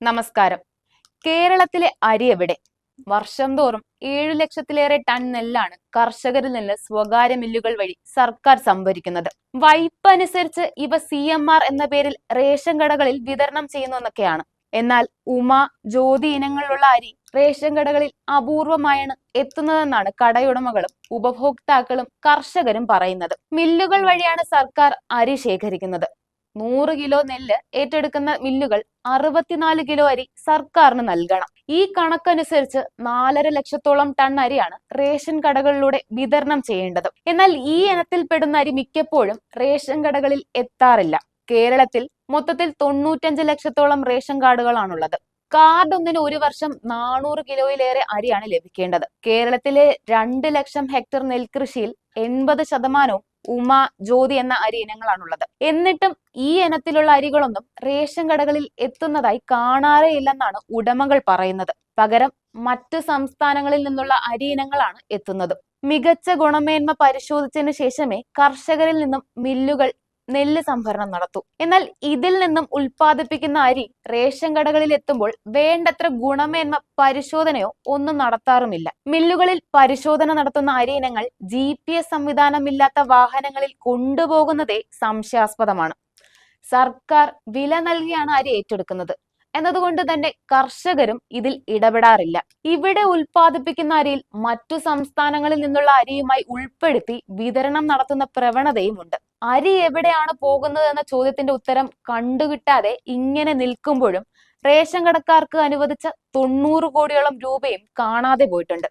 നമസ്കാരം. കേരളത്തിലെ അരി എവിടെ? വർഷം തോറും ഏഴു ലക്ഷത്തിലേറെ ടൺ നെല്ലാണ് കർഷകരിൽ നിന്ന് സ്വകാര്യ മില്ലുകൾ വഴി സർക്കാർ സംഭരിക്കുന്നത്. വൈപ്പ് അനുസരിച്ച് ഇവ സി എം ആർ എന്ന പേരിൽ റേഷൻ കടകളിൽ വിതരണം ചെയ്യുന്നതൊക്കെയാണ്. എന്നാൽ ഉമ ജ്യോതി ഇനങ്ങളിലുള്ള അരി റേഷൻ കടകളിൽ അപൂർവമായാണ് എത്തുന്നതെന്നാണ് കടയുടമകളും ഉപഭോക്താക്കളും കർഷകരും പറയുന്നത്. മില്ലുകൾ വഴിയാണ് സർക്കാർ അരി ശേഖരിക്കുന്നത്. നൂറ് കിലോ നെല്ല് ഏറ്റെടുക്കുന്ന മില്ലുകൾ അറുപത്തിനാല് കിലോ അരി സർക്കാരിന് നൽകണം. ഈ കണക്കനുസരിച്ച് നാലര ലക്ഷത്തോളം ടൺ അരിയാണ് റേഷൻ കടകളിലൂടെ വിതരണം ചെയ്യേണ്ടത്. എന്നാൽ ഈ ഇനത്തിൽപ്പെടുന്ന അരി മിക്കപ്പോഴും റേഷൻ കടകളിൽ എത്താറില്ല. കേരളത്തിൽ മൊത്തത്തിൽ തൊണ്ണൂറ്റഞ്ച് ലക്ഷത്തോളം റേഷൻ കാർഡുകളാണുള്ളത്. കാർഡ് ഒന്നിന് ഒരു വർഷം നാനൂറ് കിലോയിലേറെ അരിയാണ് ലഭിക്കേണ്ടത്. കേരളത്തിലെ രണ്ട് ലക്ഷം ഹെക്ടർ നെൽകൃഷിയിൽ എൺപത് ശതമാനവും ഉമ ജ്യോതി എന്ന അരി ഇനങ്ങളാണുള്ളത്. എന്നിട്ടും ഈ ഇനത്തിലുള്ള അരികളൊന്നും റേഷൻ കടകളിൽ എത്തുന്നതായി കാണാറേ ഇല്ലെന്നാണ് ഉടമകൾ പറയുന്നത്. പകരം മറ്റു സംസ്ഥാനങ്ങളിൽ നിന്നുള്ള അരി ഇനങ്ങളാണ് എത്തുന്നത്. മികച്ച ഗുണമേന്മ പരിശോധിച്ചതിന് ശേഷമേ കർഷകരിൽ നിന്നും മില്ലുകൾ നെല്ല് സംഭരണം നടത്തൂ. എന്നാൽ ഇതിൽ നിന്നും ഉൽപ്പാദിപ്പിക്കുന്ന അരി റേഷൻ കടകളിൽ എത്തുമ്പോൾ വേണ്ടത്ര ഗുണമേന്മ പരിശോധനയോ ഒന്നും നടത്താറുമില്ല. മില്ലുകളിൽ പരിശോധന നടത്തുന്ന അരി ഇനങ്ങൾ ജി പി എസ് സംവിധാനമില്ലാത്ത വാഹനങ്ങളിൽ കൊണ്ടുപോകുന്നതേ സംശയാസ്പദമാണ്. സർക്കാർ വില നൽകിയാണ് അരി ഏറ്റെടുക്കുന്നത്. എന്നതുകൊണ്ട് തന്നെ കർഷകരും ഇതിൽ ഇടപെടാറില്ല. ഇവിടെ ഉൽപ്പാദിപ്പിക്കുന്ന അരിയിൽ മറ്റു സംസ്ഥാനങ്ങളിൽ നിന്നുള്ള അരിയുമായി ഉൾപ്പെടുത്തി വിതരണം നടത്തുന്ന പ്രവണതയുമുണ്ട് അരി എവിടെയാണ് പോകുന്നത് എന്ന ചോദ്യത്തിന്റെ ഉത്തരം കണ്ടുകിട്ടാതെ ഇങ്ങനെ നിൽക്കുമ്പോഴും റേഷൻ കടക്കാർക്ക് അനുവദിച്ച തൊണ്ണൂറ് കോടിയോളം രൂപയും കാണാതെ പോയിട്ടുണ്ട്.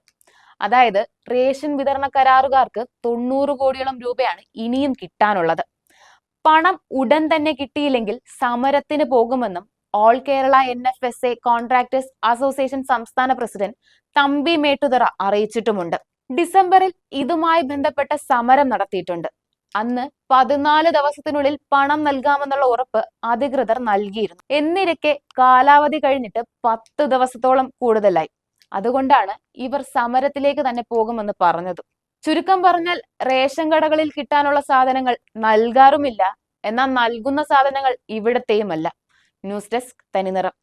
അതായത് റേഷൻ വിതരണ കരാറുകാർക്ക് തൊണ്ണൂറ് കോടിയോളം രൂപയാണ് ഇനിയും കിട്ടാനുള്ളത്. പണം ഉടൻ തന്നെ കിട്ടിയില്ലെങ്കിൽ സമരത്തിന് പോകുമെന്നും all Kerala N F S A contractors association സംസ്ഥാന പ്രസിഡന്റ് തമ്പി മേട്ടുതറ അറിയിച്ചിട്ടുമുണ്ട്. ഡിസംബറിൽ ഇതുമായി ബന്ധപ്പെട്ട സമരം നടത്തിയിട്ടുണ്ട്. അന്ന് പതിനാല് ദിവസത്തിനുള്ളിൽ പണം നൽകാമെന്നുള്ള ഉറപ്പ് അധികൃതർ നൽകിയിരുന്നു. എന്നിരിക്കെ കാലാവധി കഴിഞ്ഞിട്ട് പത്ത് ദിവസത്തോളം കൂടുതലായി. അതുകൊണ്ടാണ് ഇവർ സമരത്തിലേക്ക് തന്നെ പോകുമെന്ന് പറഞ്ഞത്. ചുരുക്കം പറഞ്ഞാൽ റേഷൻ കടകളിൽ കിട്ടാനുള്ള സാധനങ്ങൾ നൽകാറുമില്ല. എന്നാൽ നൽകുന്ന സാധനങ്ങൾ ഇവിടത്തെയുമല്ല. ന്യൂസ് ഡെസ്ക് തനിനിറം.